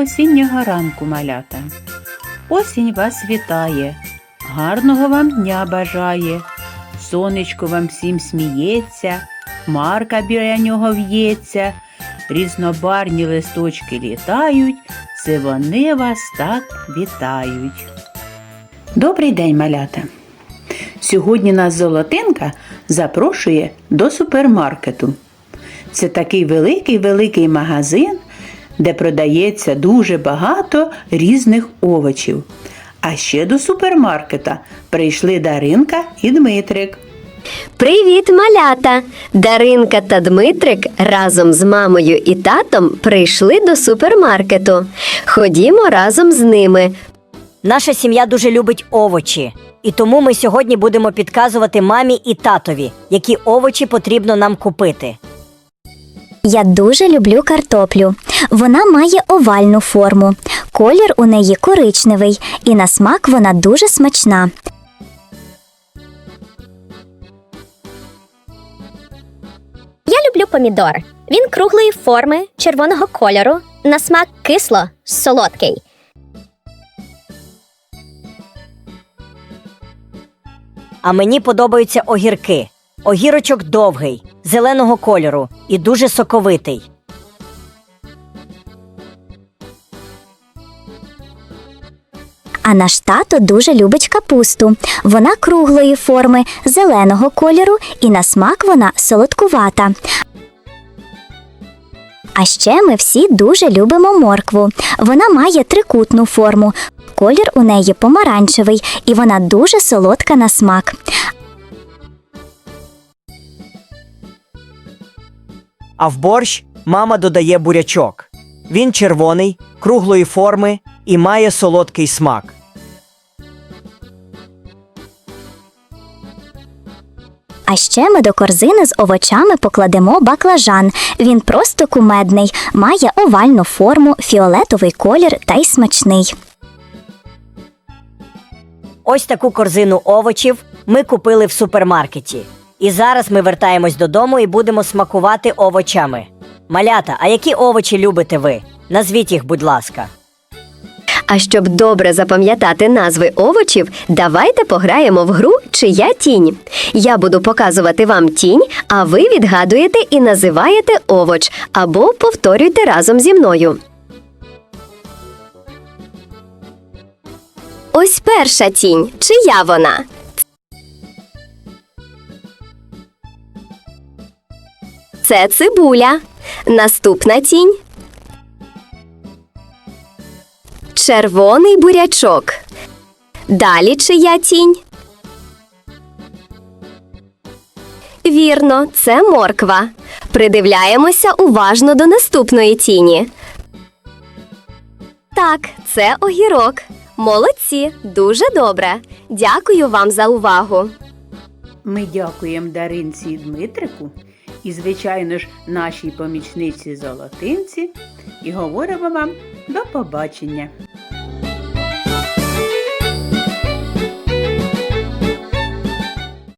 осіннього ранку, малята. Осінь вас вітає, гарного вам дня бажає. Сонечко вам всім сміється, хмарка біля нього в'ється, різнобарні листочки літають, це вони вас так вітають. Добрий день, малята! Сьогодні нас Золотинка запрошує до супермаркету. Це такий великий-великий магазин, де продається дуже багато різних овочів. А ще до супермаркета прийшли Даринка і Дмитрик. Привіт, малята! Даринка та Дмитрик разом з мамою і татом прийшли до супермаркету. Ходімо разом з ними. Наша сім'я дуже любить овочі, і тому ми сьогодні будемо підказувати мамі і татові, які овочі потрібно нам купити. Я дуже люблю картоплю. Вона має овальну форму. Колір у неї коричневий, і на смак вона дуже смачна. Я люблю помідор. Він круглої форми, червоного кольору, на смак кисло, солодкий. А мені подобаються огірки. Огірочок довгий, зеленого кольору і дуже соковитий. А наш тато дуже любить капусту. Вона круглої форми, зеленого кольору, і на смак вона солодкувата. А ще ми всі дуже любимо моркву. Вона має трикутну форму. Колір у неї помаранчевий, і вона дуже солодка на смак. А в борщ мама додає бурячок. Він червоний, круглої форми і має солодкий смак. А ще ми до корзини з овочами покладемо баклажан. Він просто кумедний, має овальну форму, фіолетовий колір та й смачний. Ось таку корзину овочів ми купили в супермаркеті. І зараз ми вертаємось додому і будемо смакувати овочами. Малята, а які овочі любите ви? Назвіть їх, будь ласка. А щоб добре запам'ятати назви овочів, давайте пограємо в гру Чия тінь. Я буду показувати вам тінь, а ви відгадуєте і називаєте овоч або повторюйте разом зі мною. Ось перша тінь. Чия вона? Це цибуля. Наступна тінь. Червоний бурячок. Далі чия тінь? Вірно, це морква. Придивляємося уважно до наступної тіні. Так, це огірок. Молодці, дуже добре. Дякую вам за увагу. Ми дякуємо Даринці і Дмитрику і, звичайно ж, нашій помічниці Золотинці і говоримо вам до побачення.